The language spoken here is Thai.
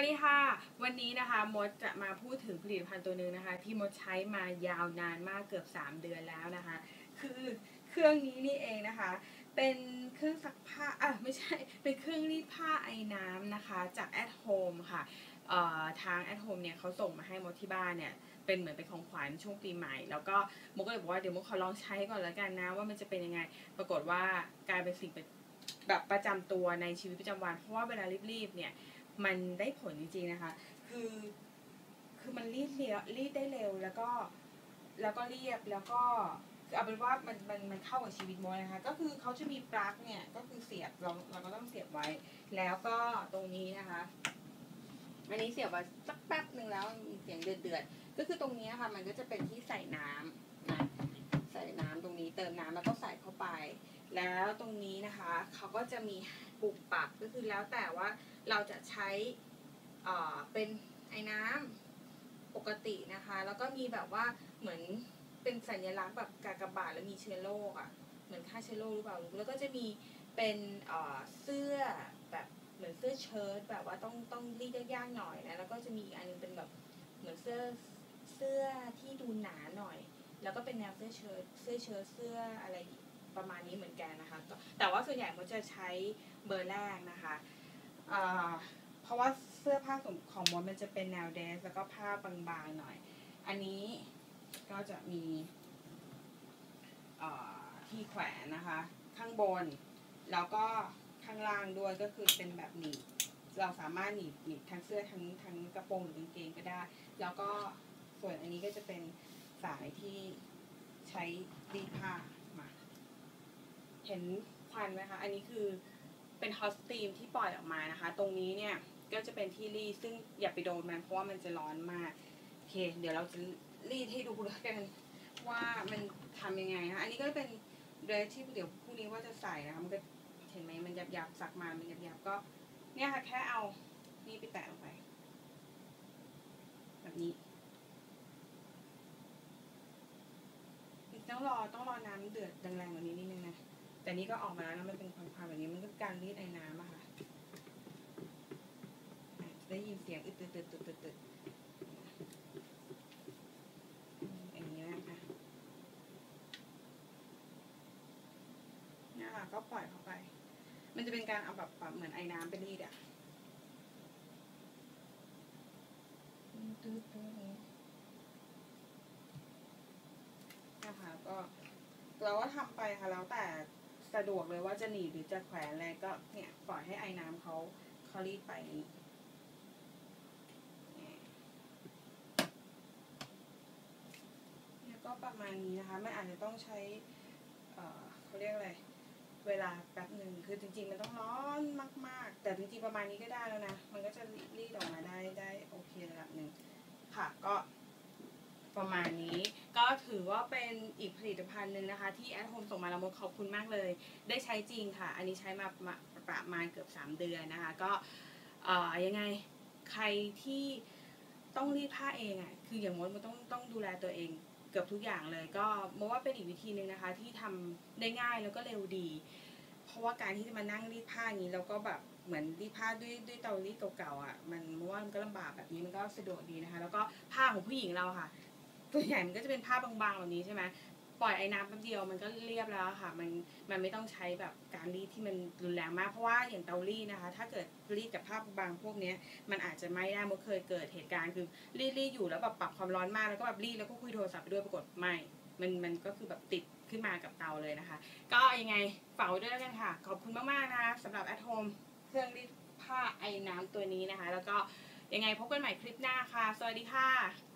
วัสดีค่ะ วันนี้นะคะมดจะมาพูดถึงผลิตภัณฑ์ตัวหนึ่งนะคะ ที่มดใช้มายาวนานมากเกือบ 3 เดือนแล้วนะคะ คือเครื่องนี้นี่เองนะคะ เป็นเครื่องซักผ้าอะไม่ใช่เป็นเครื่องรีดผ้าไอ้น้ำนะคะจาก at home ค่ะทาง at home เนี่ยเขาส่งมาให้มดที่บ้านเนี่ยเป็นเหมือนเป็นของขวัญช่วงปีใหม่ แล้วก็มดก็เลยบอกว่าเดี๋ยวมดขอลองใช้ก่อนแล้วกันนะว่ามันจะเป็นยังไง ปรากฏว่ากลายเป็นสิ่งแบบประจำตัวในชีวิตประจำวัน เพราะว่าเวลารีบๆเนี่ย มันได้ผลจริงๆนะคะ คือคือมันรีดเร็วรีดได้เร็วแล้วก็แล้วก็เรียบแล้วก็เอาเป็นว่ามันมันมันเข้ากับชีวิตมดนะคะ ก็คือเขาจะมีปลั๊กเนี่ยก็คือเสียบเราเราก็ต้องเสียบไว้ แล้วก็ตรงนี้นะคะอันนี้เสียบไว้สักแป๊บหนึ่งแล้วมีเสียงเดือดๆก็คือตรงนี้ค่ะมันก็จะเป็นที่ใส่น้ำนะใส่น้ำตรงนี้เติมน้ำแล้วก็ใส่เข้าไป แล้วตรงนี้นะคะเขาก็จะมีปุ่มปรับก็คือแล้วแต่ว่าเราจะใช้เป็นไอ้น้ำปกตินะคะ แล้วก็มีแบบว่าเหมือนเป็นสัญลักษณ์แบบกากบาทแล้วมีเชื้อโรคอะ่ะเหมือนฆ่าเชื้อโรคหรือเปล่าแล้วก็จะมีเป็นเสื้อแบบเหมือนเสื้อเชิ้ตแบบว่าต้องต้องรีดยากๆหน่อยนะแล้วก็จะมีอีกอันนึงเป็นแบบเหมือนเสื้อเสื้อที่ดูหนาหน่อย แล้วก็เป็นแนวเสื้อเชิ้ตเสื้อเชิ้ตเสื้ออะไร ประมาณนี้เหมือนกันนะคะ แต่ว่าส่วนใหญ่มันจะใช้เบอร์แรกนะคะเพราะว่าเสื้อผ้าของของมดมันจะเป็นแนวเดสแล้วก็ผ้าบางๆหน่อย อันนี้ก็จะมีที่แขวนนะคะ ข้างบน แล้วก็ข้างล่างด้วยก็คือเป็นแบบหนีบเราสามารถหนีบหนีบทั้งเสื้อทั้งทั้งกระโปรงหรือกางเกงก็ได้ แล้วก็ส่วนอันนี้ก็จะเป็นสายที่ใช้รีดผ้า เห็นควันไหมคะอันนี้คือเป็นฮอตสตีมที่ปล่อยออกมานะคะ ตรงนี้เนี่ยก็จะเป็นที่รีดซึ่งอย่าไปโดนมันเพราะว่ามันจะร้อนมากโอเค เดี๋ยวเราจะรีดให้ดูแล้วกันว่ามันทำยังไงนะคะอันนี้ก็เป็นเดรสที่เดี๋ยวพรุ่งนี้ว่าจะใส่นะคะมันก็เห็นไหมมันหยาบๆสักมา มันหยาบๆก็ เนี่ยค่ะแค่เอานี่ไปแตะลงไป แบบนี้ต้องรอต้องรอน้ำเดือดแรงๆกว่านี้นิดนึงนะ แต่นี่ก็ออกมาแล้วนะมันเป็นควันๆแบบนี้มันก็การรีดไอ้น้ำอะค่ะได้ยินเสียงอึดตึดตึดตึดตึดตึดอย่างนี้นะคะนี่ค่ะก็ปล่อยเข้าไป มันจะเป็นการเอาแบบแบบเหมือนไอ้น้ำไปรีดอะนะคะก็เราก็ทำไปค่ะแล้วแต่ สะดวกเลยว่าจะหนีบหรือจะแขวนอะไรก็เนี่ยปล่อยให้ไอ้น้ำเขาเขารีดไปนี่ก็ประมาณนี้นะคะมันอาจจะต้องใช้เอ่อเขาเรียกอะไร เวลาแป๊บหนึ่งคือจริงๆ มันต้องร้อนมาก ๆ แต่จริงๆ ประมาณนี้ก็ได้แล้วนะ มันก็จะรีดออกมาได้ได้โอเคระดับหนึ่งค่ะก็ ประมาณนี้ ก็ถือว่าเป็นอีกผลิตภัณฑ์หนึ่งนะคะ ที่แอดโฮมส่งมาแล้วมดขอบคุณมากเลย ได้ใช้จริงค่ะ อันนี้ใช้มาประมาณเกือบ 3 เดือนนะคะ ก็ยังไงใครที่ต้องรีดผ้าเองอะคืออย่างมดมันต้องต้องดูแลตัวเองเกือบทุกอย่างเลย ก็มดว่าเป็นอีกวิธีหนึ่งนะคะ ที่ทำได้ง่ายแล้วก็เร็วดี เพราะว่าการที่จะมานั่งรีดผ้าอย่างนี้แล้วก็แบบเหมือนรีดผ้าด้วยด้วยเตารีดเก่าๆอะมันมว่ามันก็ลำบากแบบนี้มันก็สะดวกดีนะคะ แล้วก็ผ้าของผู้หญิงเราค่ะ ส่วนใหญ่มันก็จะเป็นผ้าบางๆแบบนี้ใช่ไหมปล่อยไอ้น้ำแป๊บเดียวมันก็เรียบแล้วค่ะ มันมันไม่ต้องใช้แบบการรีดที่มันรุนแรงมากเพราะว่าอย่างเตารีดนะคะ ถ้าเกิดรีดกับผ้าบางพวกนี้มันอาจจะไม่ได้เมื่อเคยเกิดเหตุการณ์คือรีดรีดอยู่แล้วแบบปรับความร้อนมากแล้วก็แบบรีดแล้วก็คุยโทรศัพท์ไปด้วยปรากฏไม่มันมันก็คือแบบติดขึ้นมากับเตาเลยนะคะ ก็ยังไงฝากไว้ด้วยแล้วกันค่ะ ขอบคุณมากๆนะคะสำหรับ at home เครื่องรีดผ้าไอ้น้ำตัวนี้นะคะ แล้วก็ยังไงพบกันใหม่คลิปหน้าค่ะ สวัสดีค่ะ